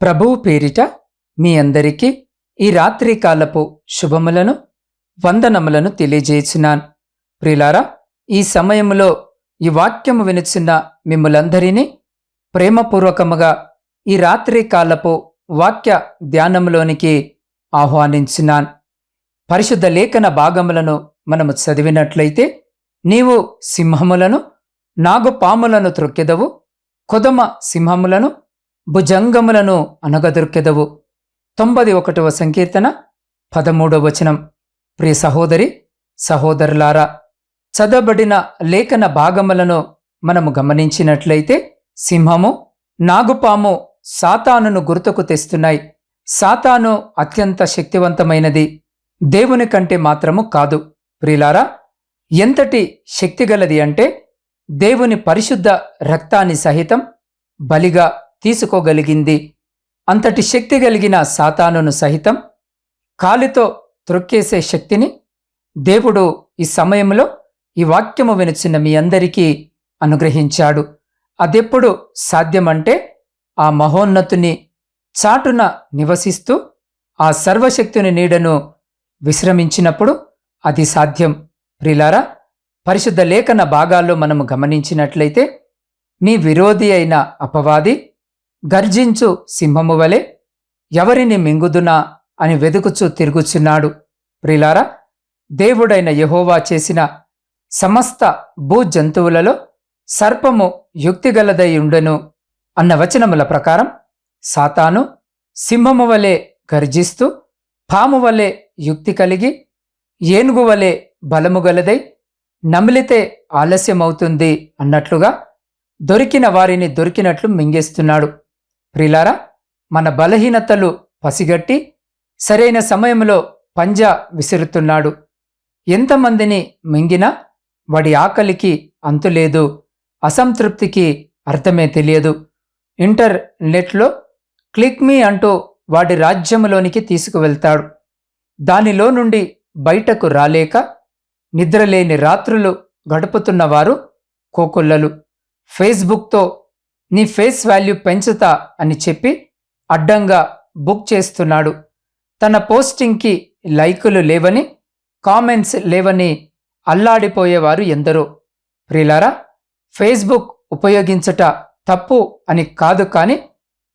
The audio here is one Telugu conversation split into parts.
ప్రభువు పేరిట మీ అందరికీ ఈ రాత్రి కాలపు శుభములను వందనములను తెలియజేస్తున్నాను ప్రిలారా ఈ సమయంలో ఈ వాక్యము వినుచున్న మిమ్మలందరినీ ప్రేమపూర్వకముగా ఈ రాత్రి కాలపు వాక్య ధ్యానములోనికి ఆహ్వానించినాన్ పరిశుద్ధ లేఖన భాగములను మనము చదివినట్లయితే నీవు సింహములను నాగుపాములను త్రొక్కెదవు కొదమ సింహములను భుజంగములను అనగదొరికెదవు. తొంభది ఒకటవ సంకీర్తన పదమూడవ వచనం. ప్రియ సహోదరి సహోదరులారా చదబడిన లేఖన భాగములను మనము గమనించినట్లయితే సింహము నాగుపాము సాతానును గుర్తుకు తెస్తున్నాయి. సాతాను అత్యంత శక్తివంతమైనది. దేవుని కంటే మాత్రము కాదు. ప్రిలారా ఎంతటి శక్తిగలది అంటే దేవుని పరిశుద్ధ రక్తాన్ని సహితం బలిగా తీసుకోగలిగింది. అంతటి శక్తి కలిగిన సాతానును సహితం కాలితో త్రొక్కేసే శక్తిని దేవుడు ఈ సమయంలో ఈ వాక్యము వినుచున్న మీ అందరికీ అనుగ్రహించాడు. అదెప్పుడు సాధ్యమంటే ఆ మహోన్నతుని చాటున నివసిస్తూ ఆ సర్వశక్తుని నీడను విశ్రమించినప్పుడు అది సాధ్యం. ప్రిలారా పరిశుద్ధ లేఖన భాగాల్లో మనము గమనించినట్లయితే మీ విరోధి అయిన అపవాది గర్జించు సింహము వలె ఎవరిని మింగుదునా అని వెదుకుచూ తిరుగుచున్నాడు. ప్రిలారా దేవుడైన యహోవా చేసిన సమస్త భూ జంతువులలో సర్పము యుక్తిగలదై ఉండెను అన్న వచనముల ప్రకారం సాతాను సింహము వలె గర్జిస్తూ పాము వలె యుక్తి కలిగి ఏనుగు వలె బలము గలదై నమిలితే ఆలస్యమవుతుంది అన్నట్లుగా దొరికిన వారిని దొరికినట్లు మింగేస్తున్నాడు. ప్రిలారా మన బలహీనతలు పసిగట్టి సరైన సమయంలో పంజా విసురుతున్నాడు. ఎంతమందిని మింగినా వాడి ఆకలికి అంతులేదు అసంతృప్తికి అర్థమే తెలియదు. ఇంటర్నెట్లో క్లిక్ మీ అంటూ వాడి రాజ్యంలోనికి తీసుకువెళ్తాడు. దానిలో నుండి బయటకు రాలేక నిద్రలేని రాత్రులు గడుపుతున్నవారు కోకొల్లలు. ఫేస్బుక్తో నీ ఫేస్ వాల్యూ పెంచుతా అని చెప్పి అడ్డంగా బుక్ చేస్తున్నాడు. తన పోస్టింగ్కి లైకులు లేవని కామెంట్స్ లేవని అల్లాడిపోయేవారు ఎందరో. ప్రిలారా ఫేస్బుక్ ఉపయోగించట తప్పు అని కాదు కానీ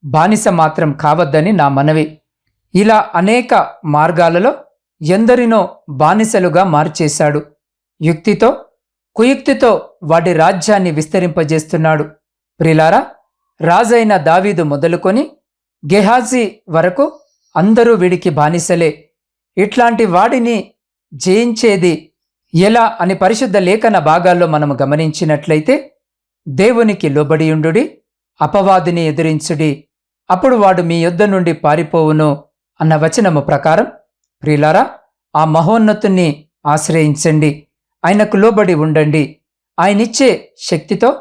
బానిస మాత్రం కావద్దని నా మనవి. ఇలా అనేక మార్గాలలో ఎందరినో బానిసలుగా మార్చేశాడు. యుక్తితో కుయుక్తితో వాడి రాజ్యాన్ని విస్తరింపజేస్తున్నాడు. ప్రిలారా రాజైన దావీదు మొదలుకొని గెహాజీ వరకు అందరూ వీడికి బానిసలే. ఇట్లాంటి వాడిని జయించేది ఎలా అని పరిశుద్ధ లేఖన భాగాల్లో మనం గమనించినట్లయితే దేవునికి లోబడియుండుడి అపవాదిని ఎదిరించుడి అప్పుడు వాడు మీ యుద్ధ నుండి పారిపోవును అన్న వచనము ప్రకారం ప్రియులారా ఆ మహోన్నతుణ్ణి ఆశ్రయించండి ఆయనకు లోబడి ఉండండి ఆయనిచ్చే శక్తితో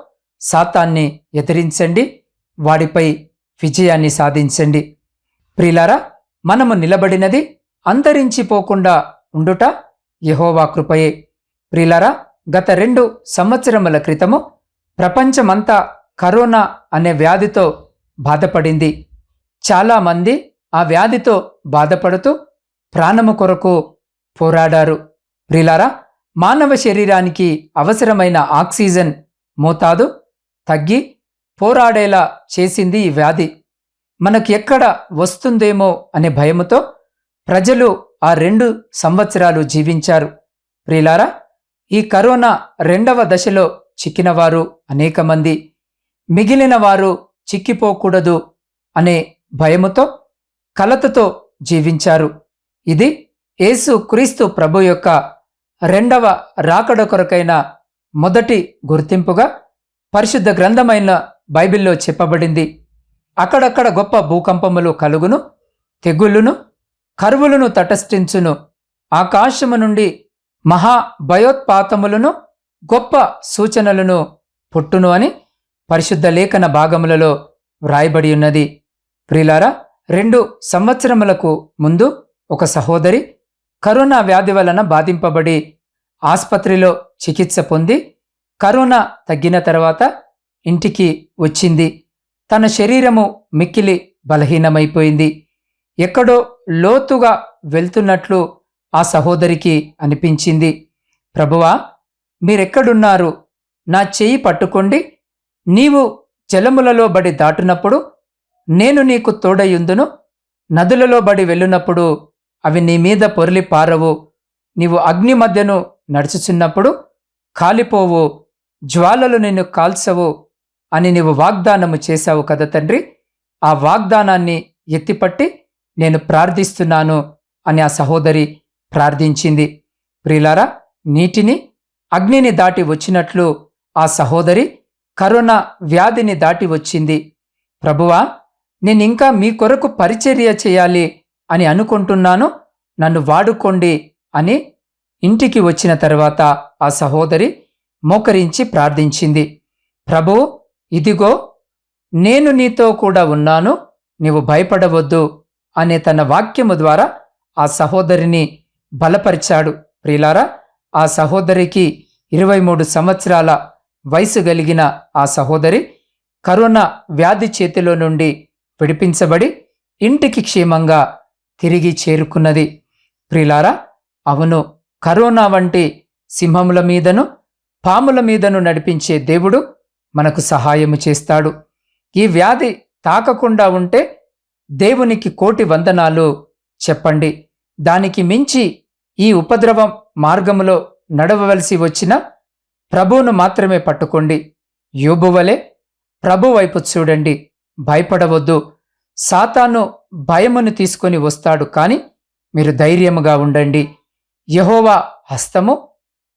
సాతాన్ని ఎదిరించండి వాడిపై విజయాన్ని సాధించండి. ప్రిలారా మనము నిలబడినది అంతరించిపోకుండా ఉండుట యహోవా కృపయే. ప్రిలారా గత రెండు సంవత్సరముల క్రితము ప్రపంచమంతా కరోనా అనే వ్యాధితో బాధపడింది. చాలామంది ఆ వ్యాధితో బాధపడుతూ ప్రాణము కొరకు పోరాడారు. ప్రిలారా మానవ శరీరానికి అవసరమైన ఆక్సిజన్ మోతాదు తగ్గి పోరాడేలా చేసింది ఈ వ్యాధి. మనకు ఎక్కడ వస్తుందేమో అనే భయముతో ప్రజలు ఆ రెండు సంవత్సరాలు జీవించారు. ప్రియులారా ఈ కరోనా రెండవ దశలో చిక్కినవారు అనేక మంది. మిగిలిన వారు చిక్కిపోకూడదు అనే భయముతో కలతతో జీవించారు. ఇది యేసు క్రీస్తు ప్రభు యొక్క రెండవ రాకడ కొరకైన మొదటి గుర్తింపుగా పరిశుద్ధ గ్రంథమైన బైబిల్లో చెప్పబడింది. అక్కడక్కడ గొప్ప భూకంపములు కలుగును తెగుళ్ళును కరువులను తటస్థించును. ఆకాశము నుండి మహా భయోత్పాతములను గొప్ప సూచనలను పుట్టును అని పరిశుద్ధ లేఖన భాగములలో వ్రాయబడి ఉన్నది. ప్రిలారా రెండు సంవత్సరములకు ముందు ఒక సహోదరి కరోనా వ్యాధి వలన బాధింపబడి ఆసుపత్రిలో చికిత్స పొంది కరోనా తగ్గిన తర్వాత ఇంటికి వచ్చింది. తన శరీరము మిక్కిలి బలహీనమైపోయింది. ఎక్కడో లోతుగా వెళ్తున్నట్లు ఆ సహోదరికి అనిపించింది. ప్రభువా మీరెక్కడున్నారు? నా చేయి పట్టుకోండి. నీవు జలములలో బడి దాటునప్పుడు నేను నీకు తోడయుందును నదులలో బడి వెళ్ళునప్పుడు అవి నీ మీద పొరలి పారవు. నీవు అగ్ని మధ్యను నడుచుచున్నప్పుడు కాలిపోవు. జ్వాలలు నిన్ను కాల్చవు అని నీవు వాగ్దానము చేశావు కదా తండ్రి. ఆ వాగ్దానాన్ని ఎత్తిపట్టి నేను ప్రార్థిస్తున్నాను అని ఆ సహోదరి ప్రార్థించింది. ప్రిలారా నీటిని అగ్నిని దాటి వచ్చినట్లు ఆ సహోదరి కరోనా వ్యాధిని దాటి వచ్చింది. ప్రభువా నేనింకా మీ కొరకు పరిచర్య చేయాలి అని అనుకుంటున్నాను. నన్ను వాడుకోండి అని ఇంటికి వచ్చిన తర్వాత ఆ సహోదరి మోకరించి ప్రార్థించింది. ప్రభు ఇదిగో నేను నీతో కూడా ఉన్నాను నీవు భయపడవద్దు అనే తన వాక్యము ద్వారా ఆ సహోదరిని బలపరిచాడు. ప్రిలారా ఆ సహోదరికి ఇరవై మూడు సంవత్సరాల వయసు కలిగిన ఆ సహోదరి కరోనా వ్యాధి చేతిలో నుండి విడిపించబడి ఇంటికి క్షేమంగా తిరిగి చేరుకున్నది. ప్రిలారా అవును కరోనా వంటి సింహముల మీదను పాముల మీదను నడిపించే దేవుడు మనకు సహాయము చేస్తాడు. ఈ వ్యాధి తాకకుండా ఉంటే దేవునికి కోటి వందనాలు చెప్పండి. దానికి మించి ఈ ఉపద్రవం మార్గములో నడవవలసి వచ్చిన ప్రభువును మాత్రమే పట్టుకోండి. యోబువలే ప్రభు వైపు చూడండి. భయపడవద్దు. సాతాను భయమును తీసుకొని వస్తాడు. కాని మీరు ధైర్యముగా ఉండండి. యహోవా హస్తము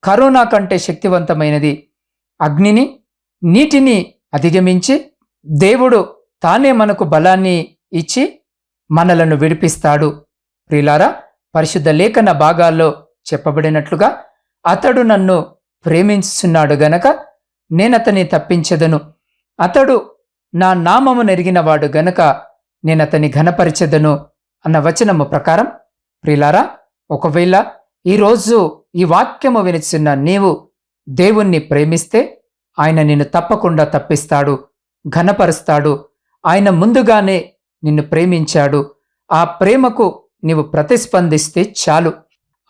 కరోనా కంటే శక్తివంతమైనది. అగ్నిని నీటిని అధిగమించి దేవుడు తానే మనకు బలాన్ని ఇచ్చి మనలను విడిపిస్తాడు. ప్రిలారా పరిశుద్ధ లేఖన భాగాల్లో చెప్పబడినట్లుగా అతడు నన్ను ప్రేమించుచున్నాడు గనక నేనతని తప్పించెదను. అతడు నా నామము నెరిగినవాడు గనక నేనతని ఘనపరిచెదను అన్న వచనము ప్రకారం ప్రిలారా ఒకవేళ ఈరోజు ఈ వాక్యము వినిచున్న నీవు దేవుణ్ణి ప్రేమిస్తే ఆయన నిన్ను తప్పకుండా తప్పిస్తాడు ఘనపరుస్తాడు. ఆయన ముందుగానే నిన్ను ప్రేమించాడు. ఆ ప్రేమకు నీవు ప్రతిస్పందిస్తే చాలు.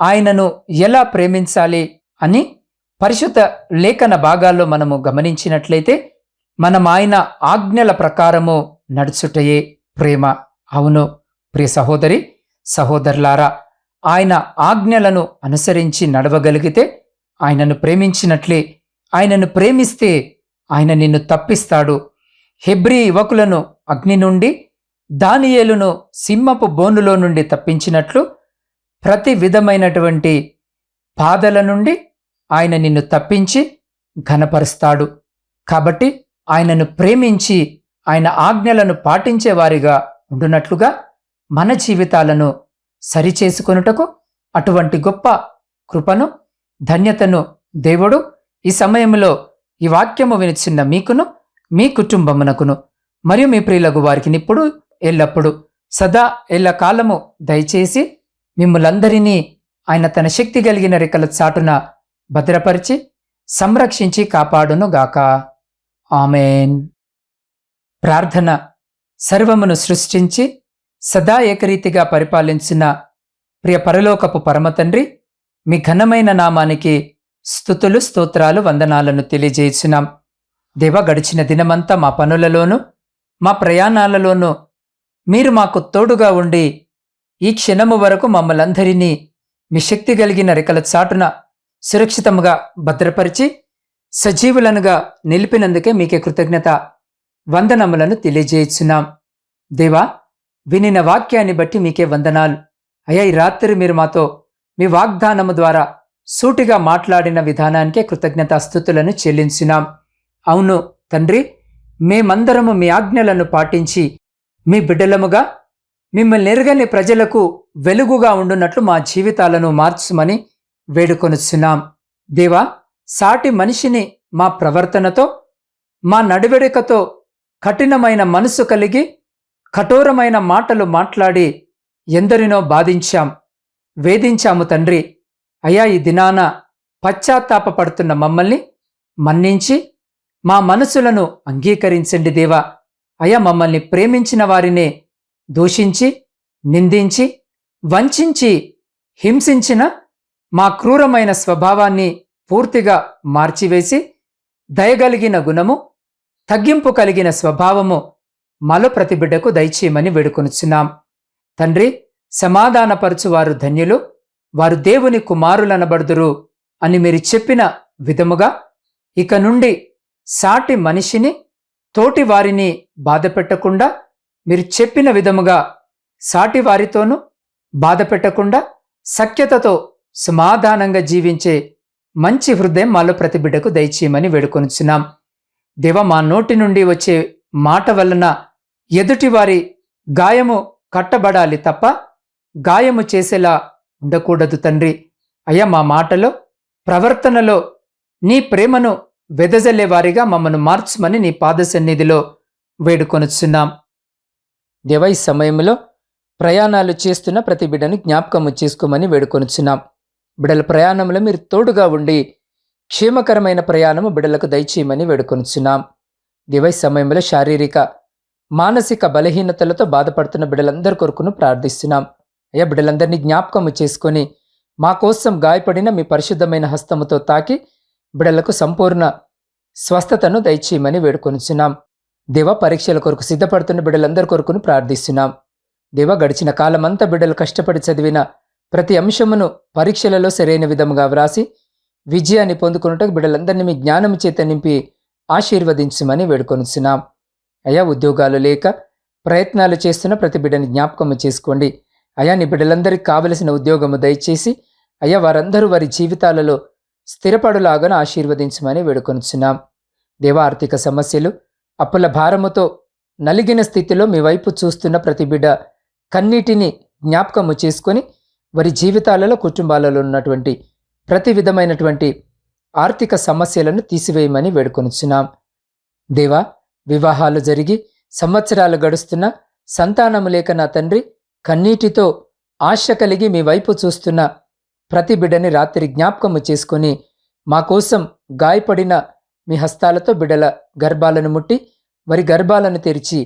ఆయనను ఎలా ప్రేమించాలి అని పరిశుద్ధ లేఖన భాగాల్లో మనము గమనించినట్లయితే మనం ఆయన ఆజ్ఞల ప్రకారము నడుచుటయే ప్రేమ. అవును ప్రియ సహోదరి సహోదరులారా ఆయన ఆజ్ఞలను అనుసరించి నడవగలిగితే ఆయనను ప్రేమించినట్లే ఆయనను ప్రేమిస్తే ఆయన నిన్ను తప్పిస్తాడు. హెబ్రీ యువకులను అగ్ని నుండి దానియేలును సింహపు బోనులో నుండి తప్పించినట్లు ప్రతి విధమైనటువంటి బాధల నుండి ఆయన నిన్ను తప్పించి ఘనపరుస్తాడు. కాబట్టి ఆయనను ప్రేమించి ఆయన ఆజ్ఞలను పాటించేవారిగా ఉండునట్లుగా మన జీవితాలను సరిచేసుకొనుటకు అటువంటి గొప్ప కృపను ధన్యతను దేవుడు ఈ సమయంలో ఈ వాక్యము వినిచిన్న మీకును మీ కుటుంబమునకును మరియు మీ ప్రియులకు వారికి నిప్పుడు ఎల్లప్పుడు సదా ఎల్ల కాలము దయచేసి మిమ్మలందరినీ ఆయన తన శక్తి కలిగిన రెక్కల చాటున భద్రపరిచి సంరక్షించి కాపాడును గాక ఆమెన్. ప్రార్థన సర్వమును సృష్టించి సదా ఏకరీతిగా పరిపాలించిన ప్రియ పరలోకపు పరమతండ్రి మీ ఘనమైన నామానికి స్థుతులు స్తోత్రాలు వందనాలను తెలియజేసినాం దేవ గడిచిన దినమంతా మా పనులలోనూ మా ప్రయాణాలలోనూ మీరు మాకు తోడుగా ఉండి ఈ క్షణము వరకు మమ్మలందరినీ మీ శక్తి కలిగిన రెక్కల చాటున సురక్షితముగా భద్రపరిచి సజీవులనుగా నిలిపినందుకే మీకే కృతజ్ఞత వందనములను తెలియజేస్తున్నాం దేవా వినిన వాక్యాన్ని బట్టి మీకే వందనాలు. అయ్యా ఈ రాత్రి మీరు మాతో మీ వాగ్దానము ద్వారా సూటిగా మాట్లాడిన విధానానికే కృతజ్ఞతాస్థుతులను చెల్లించినాం. అవును తండ్రి మేమందరము మీ ఆజ్ఞలను పాటించి మీ బిడ్డలముగా మిమ్మల్ని ఎరగని ప్రజలకు వెలుగుగా ఉండున్నట్లు మా జీవితాలను మార్చుమని వేడుకొనుచున్నాం. దేవా సాటి మనిషిని మా ప్రవర్తనతో మా నడివెడికతో కఠినమైన మనసు కలిగి కఠోరమైన మాటలు మాట్లాడి ఎందరినో బాధించాం వేధించాము తండ్రి. అయ్యా ఈ దినాన పశ్చాత్తాపడుతున్న మమ్మల్ని మన్నించి మా మనసులను అంగీకరించండి దేవా. అయా మమ్మల్ని ప్రేమించిన వారినే దూషించి నిందించి వంచించి హింసించిన మా క్రూరమైన స్వభావాన్ని పూర్తిగా మార్చివేసి దయగలిగిన గుణము తగ్గింపు కలిగిన స్వభావము మలో ప్రతి బిడ్డకు దయచేయమని వేడుకొనుచున్నాం. తండ్రి సమాధానపరచువారు ధన్యులు వారు దేవుని కుమారులనబడుదురు అని మీరు చెప్పిన విధముగా ఇక నుండి సాటి మనిషిని తోటి వారిని బాధపెట్టకుండా మీరు చెప్పిన విధముగా సాటి వారితోనూ బాధపెట్టకుండా సఖ్యతతో సమాధానంగా జీవించే మంచి హృదయం మాలో ప్రతి బిడ్డకు దయచేయమని వేడుకొనుచున్నాం. దేవ మా నోటి నుండి వచ్చే మాట వలన ఎదుటివారి గాయము కట్టబడాలి తప్ప గాయము చేసేలా ఉండకూడదు తండ్రి. అయ్యా మా మాటలో ప్రవర్తనలో నీ ప్రేమను వెదజల్లే వారిగా మమ్మను మార్చమని నీ పాద సన్నిధిలో వేడుకొనుచున్నాం. దేవ ఈ సమయంలో ప్రయాణాలు చేస్తున్న ప్రతి బిడ్డను జ్ఞాపకము చేసుకోమని వేడుకొనుచున్నాం. బిడల ప్రయాణంలో మీరు తోడుగా ఉండి క్షేమకరమైన ప్రయాణము బిడ్డలకు దయచేయమని వేడుకొనుచున్నాం. దివై సమయంలో శారీరక మానసిక బలహీనతలతో బాధపడుతున్న బిడ్డలందరి కొరకును ప్రార్థిస్తున్నాం. అయ్యా బిడ్డలందరినీ జ్ఞాపకము చేసుకొని మా కోసం గాయపడిన మీ పరిశుద్ధమైన హస్తముతో తాకి బిడ్డలకు సంపూర్ణ స్వస్థతను దయచేయమని వేడుకొనిచున్నాం. దేవ పరీక్షల కొరకు సిద్ధపడుతున్న బిడ్డలందరి కొరకును ప్రార్థిస్తున్నాం. దేవ గడిచిన కాలమంతా బిడ్డలు కష్టపడి చదివిన ప్రతి అంశమును పరీక్షలలో సరైన విధముగా వ్రాసి విజయాన్ని పొందుకున్నట్టు బిడ్డలందరినీ మీ జ్ఞానం చేత నింపి ఆశీర్వదించమని వేడుకొనుచున్నాం. అయా ఉద్యోగాలు లేక ప్రయత్నాలు చేస్తున్న ప్రతి బిడ్డని జ్ఞాపకము చేసుకోండి. అయా నీ బిడ్డలందరికీ కావలసిన ఉద్యోగము దయచేసి అయ్యా వారందరూ వారి జీవితాలలో స్థిరపడులాగా ఆశీర్వదించమని వేడుకొనుచున్నాం. దేవ ఆర్థిక సమస్యలు అప్పుల భారముతో నలిగిన స్థితిలో మీ వైపు చూస్తున్న ప్రతి బిడ్డ కన్నీటిని జ్ఞాపకము చేసుకొని వారి జీవితాలలో కుటుంబాలలో ఉన్నటువంటి ప్రతి విధమైనటువంటి ఆర్థిక సమస్యలను తీసివేయమని వేడుకొనుచున్నాం. దేవా వివాహాలు జరిగి సంవత్సరాలు గడుస్తున్న సంతానము లేక నా తండ్రి కన్నీటితో ఆశ కలిగి మీ వైపు చూస్తున్న ప్రతి బిడ్డని రాత్రి జ్ఞాపకము చేసుకొని మా కోసం గాయపడిన మీ హస్తాలతో బిడల గర్భాలను ముట్టి వారి గర్భాలను తెరిచి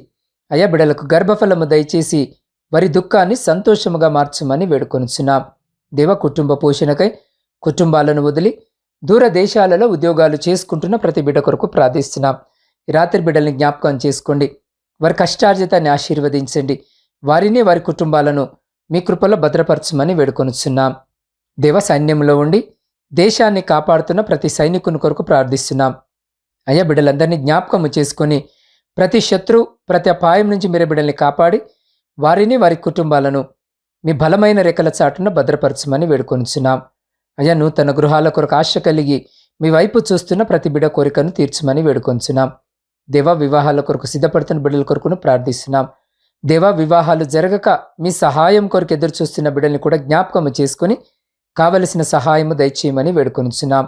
అయ్యా బిడలకు గర్భఫలము దయచేసి వారి దుఃఖాన్ని సంతోషముగా మార్చమని వేడుకొనుచున్నాం. దేవ కుటుంబ పోషణకై కుటుంబాలను వదిలి దూర దేశాలలో ఉద్యోగాలు చేసుకుంటున్న ప్రతి బిడ్డ కొరకు ప్రార్థిస్తున్నాం. రాత్రి బిడ్డల్ని జ్ఞాపకం చేసుకోండి. వారి కష్టార్జితాన్ని ఆశీర్వదించండి. వారిని వారి కుటుంబాలను మీ కృపలో భద్రపరచమని వేడుకొనుచున్నాం. దేవ సైన్యంలో ఉండి దేశాన్ని కాపాడుతున్న ప్రతి సైనికుని కొరకు ప్రార్థిస్తున్నాం. అయ్యా బిడ్డలందరినీ జ్ఞాపకము చేసుకొని ప్రతి శత్రు ప్రతి అపాయం నుంచి మీరు బిడ్డల్ని కాపాడి వారిని వారి కుటుంబాలను మీ బలమైన రెక్కల చాటున భద్రపరచమని వేడుకొనుచున్నాం. అయ్యా నూతన గృహాల కొరకు ఆశ కలిగి మీ వైపు చూస్తున్న ప్రతి బిడ కోరికను తీర్చమని వేడుకొంచున్నాం. దేవా వివాహాల కొరకు సిద్ధపడుతున్న బిడ్డల కొరకును ప్రార్థిస్తున్నాం. దేవా వివాహాలు జరగక మీ సహాయం కొరకు ఎదురు చూస్తున్న బిడ్డల్ని కూడా జ్ఞాపకము చేసుకుని కావలసిన సహాయము దయచేయమని వేడుకొనిచున్నాం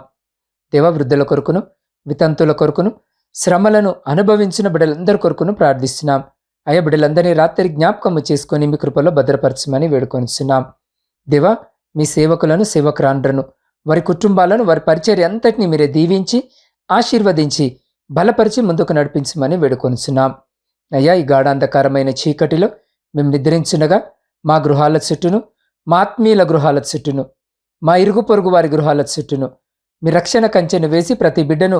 దేవ వృద్ధుల కొరకును వితంతుల కొరకును శ్రమలను అనుభవించిన బిడ్డలందరి కొరకును ప్రార్థిస్తున్నాం. అయ్యా బిడ్డలందరినీ రాత్రి జ్ఞాపకము చేసుకొని మీ కృపలో భద్రపరచమని వేడుకొనిచున్నాం దేవా మీ సేవకులను సేవకురాండ్రను వారి కుటుంబాలను వారి పరిచర్య అంతటిని మీరే దీవించి ఆశీర్వదించి బలపరిచి ముందుకు నడిపించమని వేడుకొనుచున్నాం. అయ్యా ఈ గాఢాంధకారమైన చీకటిలో మేము నిద్రించునగా మా గృహాల చుట్టూను మా ఆత్మీయుల గృహాల చుట్టూను మా ఇరుగు పొరుగు వారి గృహాల చుట్టూను మీ రక్షణ కంచెను వేసి ప్రతి బిడ్డను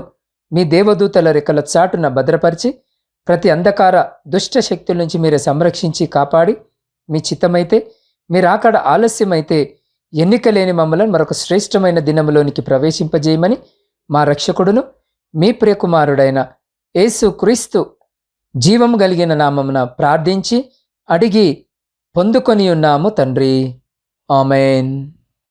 మీ దేవదూతల రెక్కల చాటున భద్రపరిచి ప్రతి అంధకార దుష్ట శక్తుల నుంచి మీరే సంరక్షించి కాపాడి మీ చిత్తమైతే మీరు అక్కడ ఆలస్యమైతే ఎన్నిక లేని మమ్మలను మరొక శ్రేష్టమైన దినములోనికి ప్రవేశింపజేయమని మా రక్షకుడును మీ ప్రియకుమారుడైన యేసు క్రీస్తు జీవం కలిగిన నామమున ప్రార్థించి అడిగి పొందుకొని ఉన్నాము తండ్రి. ఆమెన్.